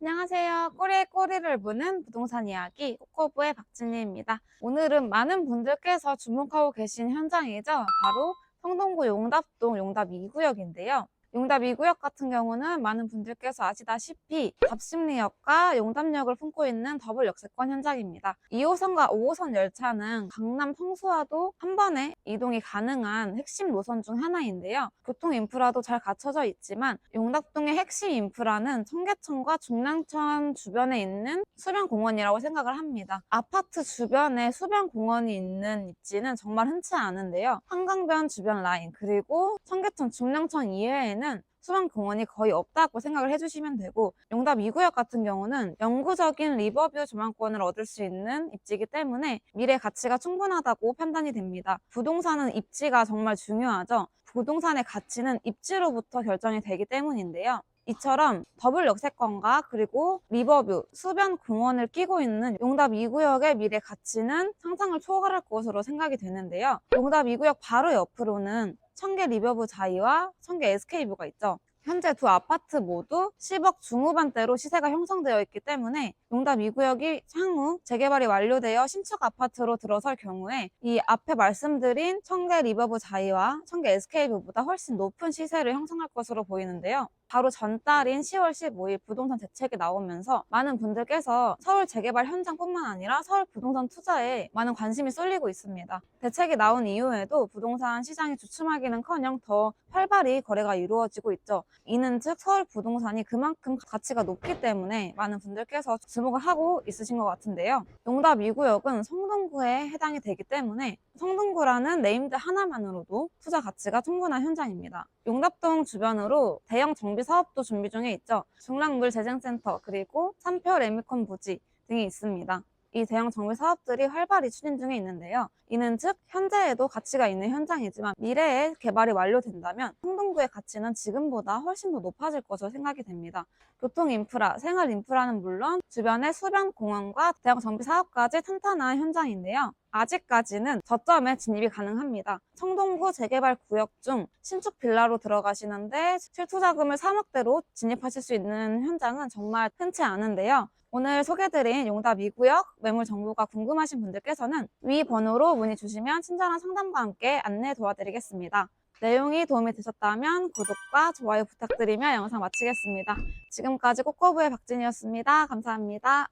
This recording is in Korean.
안녕하세요. 꼬리에 꼬리를 무는 부동산 이야기 꼬꼬부의 박진희입니다. 오늘은 많은 분들께서 주목하고 계신 현장이죠. 바로 성동구 용답동 용답 2구역인데요. 용답 2구역 같은 경우는 많은 분들께서 아시다시피 답심리역과 용답역을 품고 있는 더블 역세권 현장입니다. 2호선과 5호선 열차는 강남 성수와도 한 번에 이동이 가능한 핵심 노선 중 하나인데요. 교통 인프라도 잘 갖춰져 있지만 용답동의 핵심 인프라는 청계천과 중랑천 주변에 있는 수변공원이라고 생각을 합니다. 아파트 주변에 수변공원이 있는 입지는 정말 흔치 않은데요. 한강변 주변 라인 그리고 청계천 중랑천 이외에는 수변 공원이 거의 없다고 생각을 해주시면 되고 용답 2구역 같은 경우는 영구적인 리버뷰 조망권을 얻을 수 있는 입지이기 때문에 미래 가치가 충분하다고 판단이 됩니다. 부동산은 입지가 정말 중요하죠. 부동산의 가치는 입지로부터 결정이 되기 때문인데요. 이처럼 더블 역세권과 그리고 리버뷰, 수변 공원을 끼고 있는 용답 2구역의 미래 가치는 상상을 초월할 것으로 생각이 되는데요. 용답 2구역 바로 옆으로는 청계 리버브 자이와 청계 SK뷰가 있죠. 현재 두 아파트 모두 10억 중후반대로 시세가 형성되어 있기 때문에 용답 2구역이 향후 재개발이 완료되어 신축 아파트로 들어설 경우에 이 앞에 말씀드린 청계 리버브 자이와 청계 SK뷰보다 훨씬 높은 시세를 형성할 것으로 보이는데요. 바로 전달인 10월 15일 부동산 대책이 나오면서 많은 분들께서 서울 재개발 현장뿐만 아니라 서울 부동산 투자에 많은 관심이 쏠리고 있습니다. 대책이 나온 이후에도 부동산 시장이 주춤하기는커녕 더 활발히 거래가 이루어지고 있죠. 이는 즉 서울 부동산이 그만큼 가치가 높기 때문에 많은 분들께서 주목을 하고 있으신 것 같은데요. 용답 2구역은 성동구에 해당이 되기 때문에 성동구라는 네임드 하나만으로도 투자 가치가 충분한 현장입니다. 용답동 주변으로 대형 정비 사업도 준비 중에 있죠. 중랑물 재생센터 그리고 삼표 레미콘 부지 등이 있습니다. 이 대형 정비 사업들이 활발히 추진 중에 있는데요. 이는 즉 현재에도 가치가 있는 현장이지만 미래에 개발이 완료된다면 성동구의 가치는 지금보다 훨씬 더 높아질 것으로 생각이 됩니다. 교통 인프라, 생활 인프라는 물론 주변의 수변 공원과 대형 정비 사업까지 탄탄한 현장인데요. 아직까지는 저점에 진입이 가능합니다. 청동구 재개발 구역 중 신축 빌라로 들어가시는데 실투자금을 3억대로 진입하실 수 있는 현장은 정말 흔치 않은데요. 오늘 소개드린 용답 2구역 매물 정보가 궁금하신 분들께서는 위 번호로 문의 주시면 친절한 상담과 함께 안내 도와드리겠습니다. 내용이 도움이 되셨다면 구독과 좋아요 부탁드리며 영상 마치겠습니다. 지금까지 꼬꼬부의 박진이었습니다. 감사합니다.